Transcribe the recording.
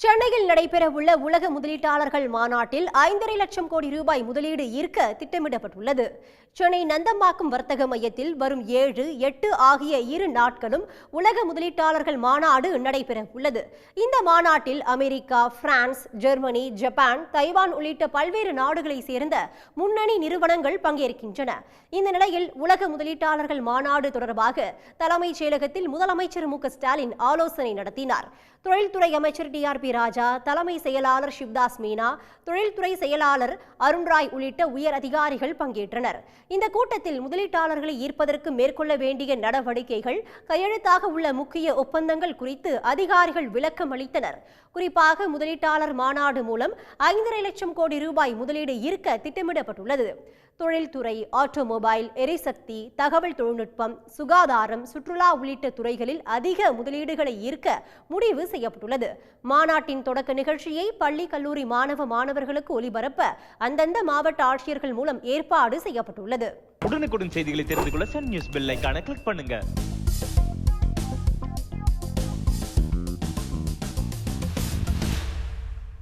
சென்னையில் நடைபெறவுள்ள உலக முதலீட்டாளர்கள் மாநாட்டில் ஐந்தரை லட்சம் கோடி ரூபாய் முதலீடு ஈர்க்க திட்டமிடப்பட்டுள்ளது. சென்னை நந்தம்பாக்கம் வர்த்தக மையத்தில் வரும் ஏழு எட்டு ஆகிய இரு நாட்களும் உலக முதலீட்டாளர்கள் மாநாடு நடைபெற உள்ளது இந்த மாநாட்டில் America France Germany Japan Taiwan உள்ளிட்ட பல்வேறு நாடுகளைச் சேர்ந்த முன்னணி நிறுவனங்கள் பங்கேற்கின்றன. இந்த நிலையில் உலக முதலீட்டாளர்கள் மாநாடு தொடர்பாக தலைமைச் செயலகத்தில் முதலமைச்சர் மு ஸ்டாலின் ஆலோசனை நடத்தினார். தொழில்துறை அமைச்சர் டி ஆர் பி ராஜா தலைமை செயலாளர் சிவ்தாஸ் மீனா தொழில்துறை செயலாளர் அருண்ராய் உள்ளிட்ட உயர் அதிகாரிகள் பங்கேற்றனர். இந்த கூட்டத்தில் முதலீட்டாளர்களை ஈர்ப்பதற்கு மேற்கொள்ள வேண்டிய நடவடிக்கைகள் கையெழுத்தாக உள்ள முக்கிய ஒப்பந்தங்கள் குறித்து அதிகாரிகள் விளக்கம் அளித்தனர். குறிப்பாக முதலீட்டாளர் மாநாடு மூலம் ஐந்தரை லட்சம் கோடி ரூபாய் முதலீடு ஈர்க்க திட்டமிடப்பட்டுள்ளது. தொழில்துறை ஆட்டோமொபைல் எரிசக்தி தகவல் தொழில்நுட்பம் சுகாதாரம் சுற்றுலா உள்ளிட்ட துறைகளில் அதிக முதலீடுகளை ஈர்க்க முடிவு செய்யப்பட்டுள்ளது. மாநாடு மாநாட்டின் தொடக்க நிகழ்ச்சியை பள்ளி கல்லூரி மாணவ மாணவர்களுக்கு ஒலிபரப்ப அந்தந்த மாவட்ட ஆட்சியர்கள் மூலம் ஏற்பாடு செய்யப்பட்டுள்ளது. உடனுக்குடன் செய்திகளை தெரிந்து கொள்ள சன் நியூஸ் பெல் ஐகானை கிளிக் பண்ணுங்க.